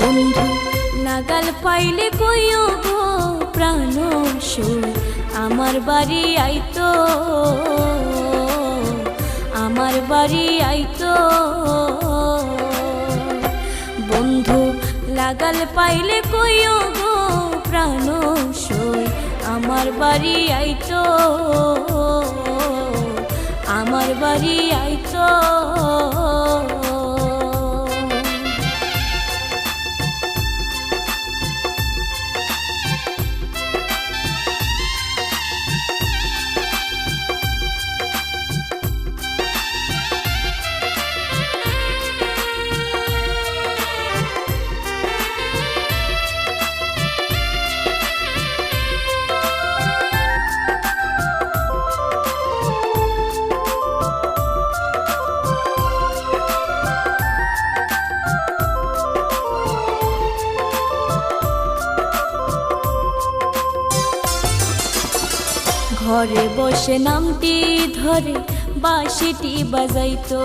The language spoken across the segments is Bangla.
বন্ধু, নাগাল পাইলে কইও গো প্রাণ সুর। আমার বাড়ি আইতো আমার বাড়ি আইতো বন্ধু লাগাল পাইলে কইও গো প্রাণ সই আমার বাড়ি আইতো আমার বাড়ি আইতো ঘরে বসে নামটি ধরে, বাঁশিটি বাজাইতো।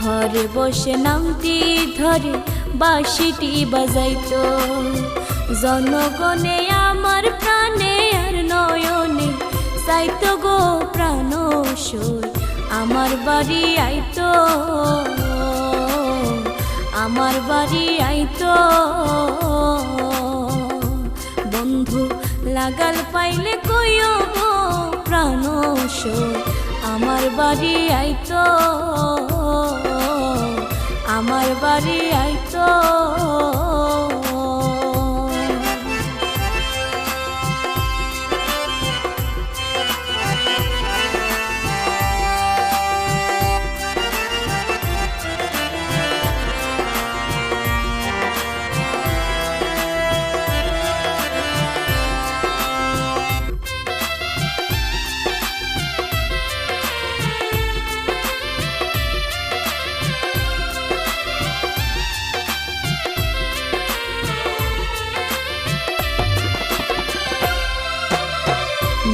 ঘরে বসে নামটি ধরে, বাঁশিটি বাজাইতো। জনগণে আমার প্রাণে আর নয়নে চাইতো গো প্রাণ আমার বাড়ি আইতো, আমার বাড়ি আইতো। লাগাল পাইলে কইও গো প্রাণ সই আমার বাড়ি আইতো আমার বাড়ি আইতো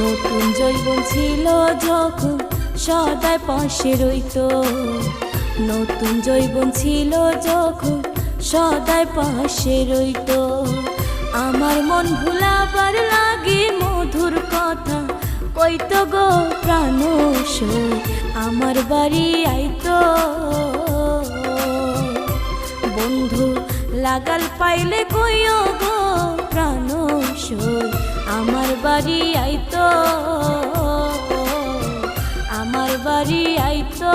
নতুন জৈবন ছিল যখন সদায় পাশে রইতো। নতুন জৈবন ছিল যখন সদায় পাশে রইতো। আমার মন ভুলাবার লাগে মধুর কথা কইতো গো প্রাণ আমার বাড়ি আইতো বন্ধু, লাগাল পাইলে কইও গো প্রাণ আমার বাড়ি আইতো আমার বাড়ি আইতো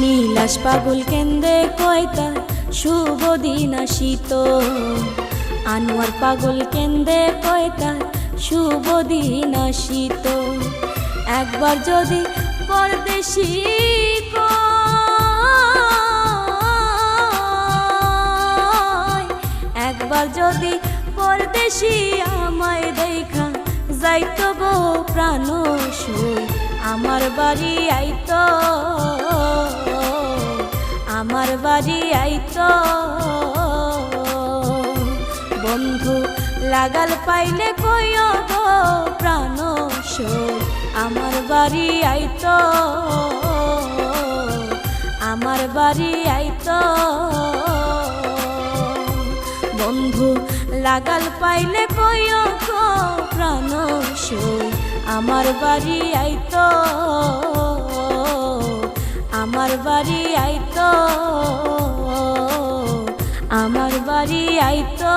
নীলাস পাগল কেন্দ্রে কয়তা শুভ দিন আসিত। আনোয়ার পাগল কেন্দ্রে কয়তা শুভ দিন আসিত। একবার যদি পরদেশি একবার যদি পরদেশি আমায় দেখা যাইতো গো প্রাণ আমার বাড়ি আইতো। আমার বাড়ি আইতো। বন্ধু লাগাল পাইলে কইও গো, প্রাণ আমার বাড়ি আইতো। আমার বাড়ি আইতো। বন্ধু লাগাল পাইলে কইও গো, প্রাণ আমার বাড়ি আইতো। আমার বাড়ি আইতো আমার বাড়ি আইতো